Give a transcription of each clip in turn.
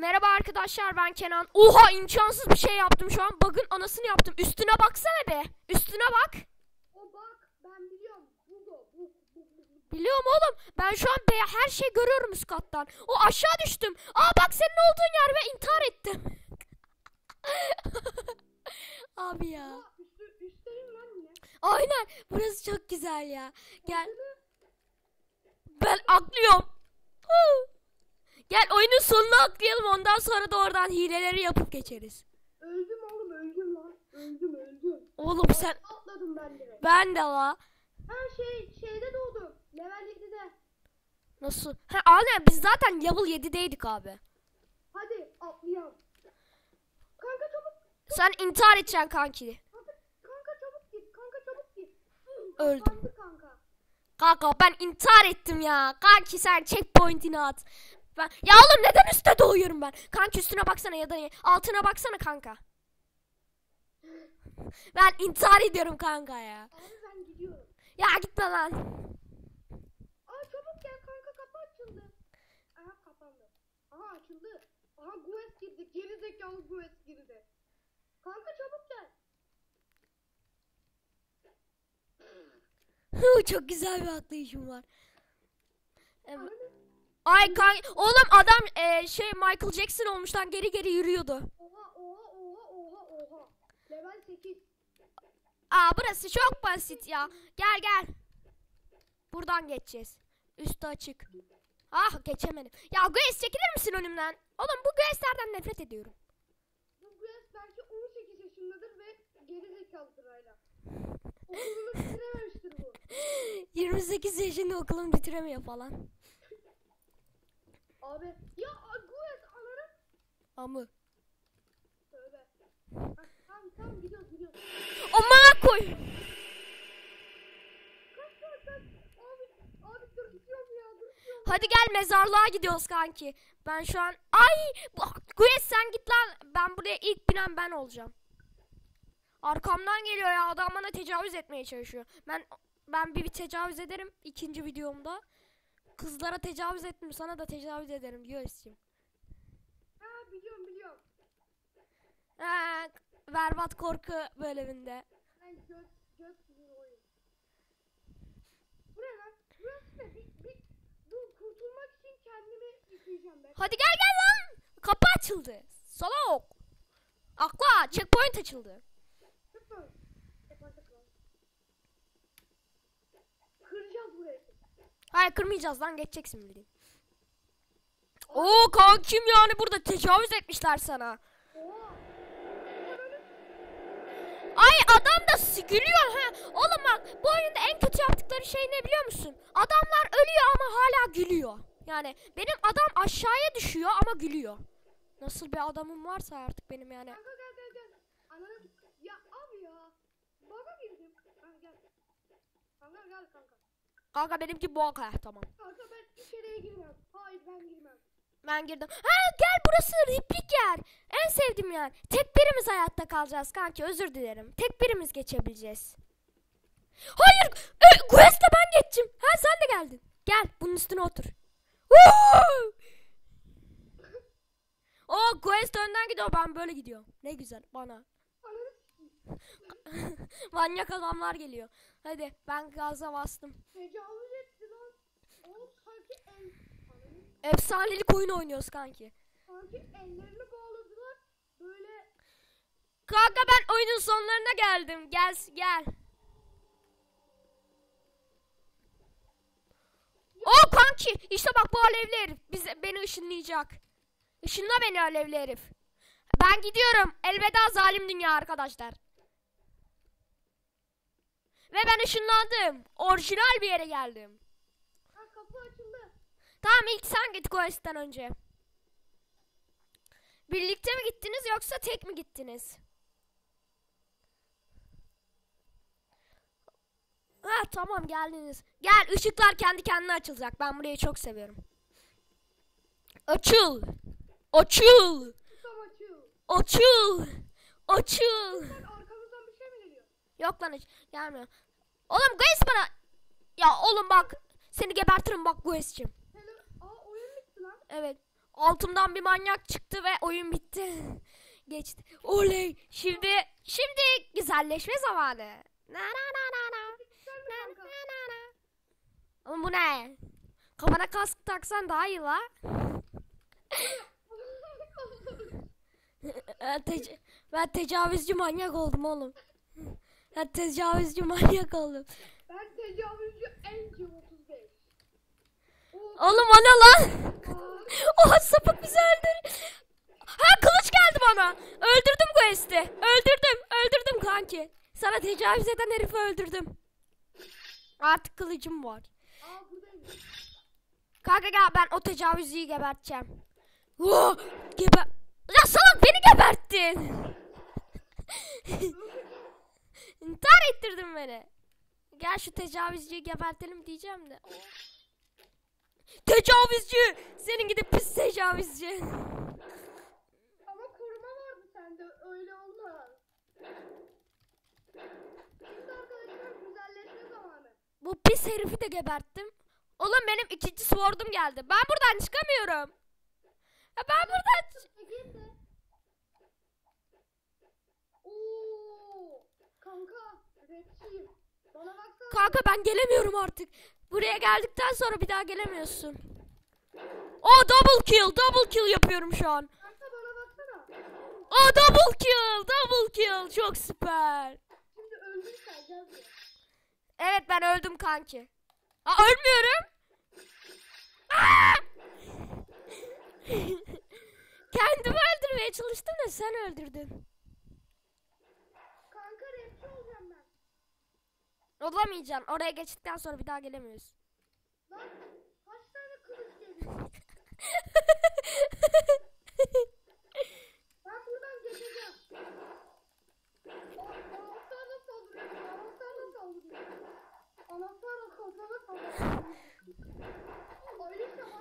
Merhaba arkadaşlar ben Kenan. Oha imkansız bir şey yaptım şu an. Bug'ın anasını yaptım. Üstüne baksana be. Üstüne bak. O bak ben biliyorum. Biliyorum oğlum. Ben şu an be her şeyi görüyorum üst kattan. O aşağı düştüm. Aa bak senin olduğun yer ve intihar ettim. Abi ya. Aynen. Burası çok güzel ya. Gel. Ben atlıyorum. Gel oyunun sonuna atlayalım. Ondan sonra da oradan hileleri yapıp geçeriz. Öldüm oğlum öldüm lan. Öldüm öldüm. Oğlum sen Atladım ben direkt. ben de la. Ha şey şeyde doğdum. Level 7'de. Nasıl? Ha aynen biz zaten level 7'deydik abi. Hadi atlayalım. Kanka çabuk. Sen intihar edeceksin kanki. Kanka, kanka çabuk git. Kanka çabuk git. Öldüm. Kanka. Kanka ben intihar ettim ya. Kanki sen checkpoint'ini at. Ben... Ya oğlum neden üstte doğuyorum ben? Kanki üstüne baksana ya da altına baksana kanka. Ben intihar ediyorum kanka ya. Abi ben gidiyorum. Ya gitme lan. Aa çabuk gel kanka kapı açıldı. Aha kapandı. Aha açıldı. Aha Gues girdi. Geri zekalı Gues girdi. Kanka çabuk gel. Çok güzel bir atlayışım var. Evet. Ay kanka oğlum adam e, şey Michael Jackson olmuştan geri geri yürüyordu. Oha oha oha oha oha. Level 8. Aa burası çok basit ya. Gel gel. Buradan geçeceğiz. Üstü açık. Ah geçemedim. Ya Grace çekilir misin önümden? Oğlum bu Grace'lerden nefret ediyorum. Bu Gues belki 18 yaşındadır ve geri zekalıdır hala. Okulunu bitirememiştir bu. 28 yaşında okulunu bitiremiyor falan. Abi ya a- Gues ananı. Amı. Tövbe. Ha, tamam tamam gidiyoruz gidiyoruz. Amına koy. Kaç kaç kaç. Abi abi tırsıyorum ya tırsıyorum. Hadi gel mezarlığa gidiyoruz kanki. Ben şu an ay Grace sen git lan. Ben buraya ilk binen ben olacağım. Arkamdan geliyor ya adam bana tecavüz etmeye çalışıyor. Ben ben bir, bir tecavüz ederim ikinci videomda. Kızlara tecavüz ettim sana da tecavüz ederim Grace'cim. Ha biliyorum biliyorum. Ha, berbat korku bölümünde. Ben göt göt oyun. Bu ne lan? Burası ne? Bir, bir, dur kurtulmak için kendimi yıkayacağım ben. Hadi gel gel lan. Kapı açıldı. Salak. Akla checkpoint açıldı. Sıfır. Yaparsak lan. Kıracağız burayı. Hayır kırmayacağız lan geçeceksin bildiğin. Oo kankim yani burada tecavüz etmişler sana. Ay adam da s- gülüyor ha. Oğlum bak bu oyunda en kötü yaptıkları şey ne biliyor musun? Adamlar ölüyor ama hala gülüyor. Yani benim adam aşağıya düşüyor ama gülüyor. Nasıl bir adamım varsa artık benim yani. Kanka gel gel gel. Ananı. Ya abi ya. Baga girdim. Kanka gel. Kanka gel kanka. Kanka benimki ha tamam. Kanka ben içeriye girmem. Hayır ben girmem. Ben girdim. Ha gel burası replik yer. En sevdiğim yer. Tek birimiz hayatta kalacağız kanki özür dilerim. Tek birimiz geçebileceğiz. Hayır. E, Quest'le ben geçtim. Ha sen de geldin. Gel bunun üstüne otur. O Quest önden gidiyor ben böyle gidiyorum. Ne güzel bana. Manyak adamlar geliyor. Hadi ben gaza bastım. Tecavüz etti lan. Oğlum sanki el... Efsanelik oyun oynuyoruz kanki. Sanki ellerini bağladılar. Böyle Kanka ben oyunun sonlarına geldim. Gel gel. O kanki işte bak bu alevli herif bize beni ışınlayacak. Işınla beni alevli herif. Ben gidiyorum. Elveda zalim dünya arkadaşlar. Ve ben ışınlandım. Orijinal bir yere geldim. ha kapı açıldı. Tamam ilk sen git Quest'ten önce. Birlikte mi gittiniz yoksa tek mi gittiniz? Ha tamam geldiniz. Gel ışıklar kendi kendine açılacak. Ben burayı çok seviyorum. Açıl. Açıl. Açıyor. Açıl. Açıl. Sen arkamızdan bir şey mi geliyor? Yok lan hiç gelmiyor. Oğlum Grace bana. Ya oğlum bak. Seni gebertirim bak Grace'cim. Hello. Aa oyun bitti lan. Evet. Altımdan bir manyak çıktı ve oyun bitti. Geçti. Oley. Şimdi şimdi güzelleşme zamanı. Na na na na na. Na na na na. Ama bu ne? Kafana kask taksan daha iyi la. Ben, tec- ben tecavüzcü manyak oldum oğlum. Ben tecavüzcü manyak oldum. ben tecavüzcü Enki 35. Oo, Oğlum o ne lan? Oha sapık bizi öldür. Ha kılıç geldi bana. Öldürdüm Quest'i. Öldürdüm. Öldürdüm kanki. Sana tecavüz eden herifi öldürdüm. Artık kılıcım var. Kanka gel ben o tecavüzcüyü geberteceğim. Oh, geber... Ya salak beni geberttin. İntihar ettirdin beni. Gel şu tecavüzcüyü gebertelim diyeceğim de. Tecavüzcü! Senin gidip pis tecavüzcü. Ama koruma vardı sende öyle olmaz. Şimdi arkadaşlar güzelleşme zamanı. Bu pis herifi de geberttim. Oğlum benim ikinci sword'um geldi. Ben buradan çıkamıyorum. Ya ben buradan de. Oo, kanka rapçiyim. Bana baksana. Kanka ben gelemiyorum artık. Buraya geldikten sonra bir daha gelemiyorsun. Oh double kill, double kill yapıyorum şu an. Oh double kill, double kill. Çok süper. Evet ben öldüm kanki. Aa ölmüyorum. Aa! Kendimi öldürmeye çalıştım da sen öldürdün. Kanka rapçi olacağım ben. Olamayacaksın. Oraya geçtikten sonra bir daha gelemiyoruz. Lan kaç tane kılıç geliyor? Ben buradan geçeceğim. Anahtarla saldırıyorum. Anahtarla saldırıyorum. Anahtarla kafana saldırıyorum.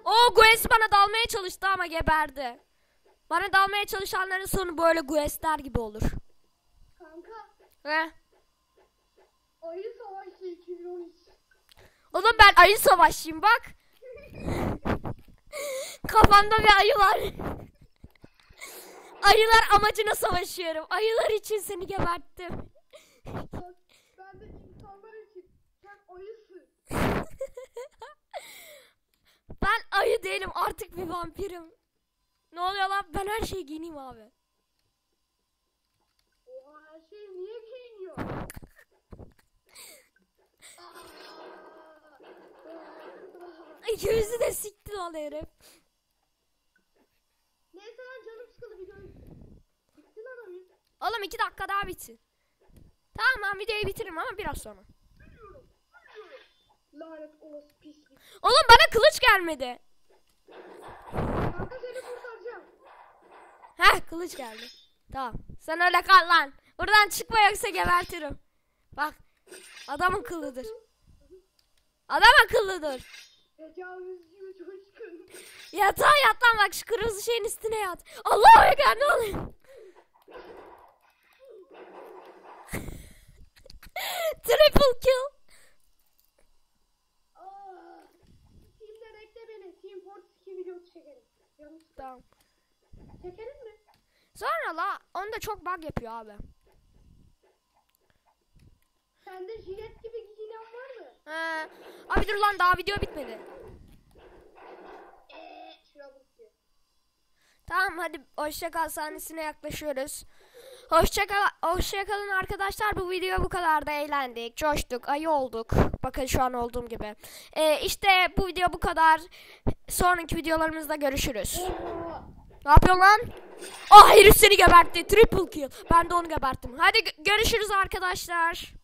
O Gues bana dalmaya çalıştı ama geberdi. Bana dalmaya çalışanların sonu böyle Gues'ler gibi olur. Kanka He? Ayı Savaşı 2013. Oğlum ben ayı savaşçıyım bak. Kafamda bir ayı var. Ayılar amacına savaşıyorum. Ayılar için seni geberttim. Ben de insanlar için. Sen ayısın. Ben ayı değilim artık bir vampirim. Ne oluyor lan? Ben her şeyi giyineyim abi. Oha her şey niye giyiniyor? İkimizi de sikti lan herif. Neyse lan canım sıkıldı videoyu. Bitti lan oyun. Oğlum iki dakika daha bitsin. Tamam ben videoyu bitiririm ama biraz sonra. Lanet olası pislik. Oğlum bana kılıç gelmedi. Kanka seni kurtaracağım. Heh kılıç geldi. Tamam. Sen öyle kal lan. Buradan çıkma yoksa gebertirim. Bak. Adam akıllıdır. Adam akıllıdır. Tecavüzcü coşkun. Yatağa yat lan bak şu kırmızı şeyin üstüne yat. Allah'a ekber ne oluyor? Triple kill. Aa, Team'den ekle beni. Team Fortress 2 videosu çekelim. Sıkıldı. Tamam. Çekelim mi? Sonra la onda çok bug yapıyor abi. Sende jilet gibi? He. Abi dur lan daha video bitmedi. Bakıyor. Tamam hadi hoşça kal sahnesine yaklaşıyoruz. Hoşça kal, hoşça kalın arkadaşlar. Bu video bu kadar da eğlendik, coştuk, ayı olduk. Bakın şu an olduğum gibi. Ee, işte bu video bu kadar. Sonraki videolarımızda görüşürüz. Ne yapıyorsun lan? Ah herif seni gebertti. Triple kill. Ben de onu geberttim. Hadi gö- görüşürüz arkadaşlar.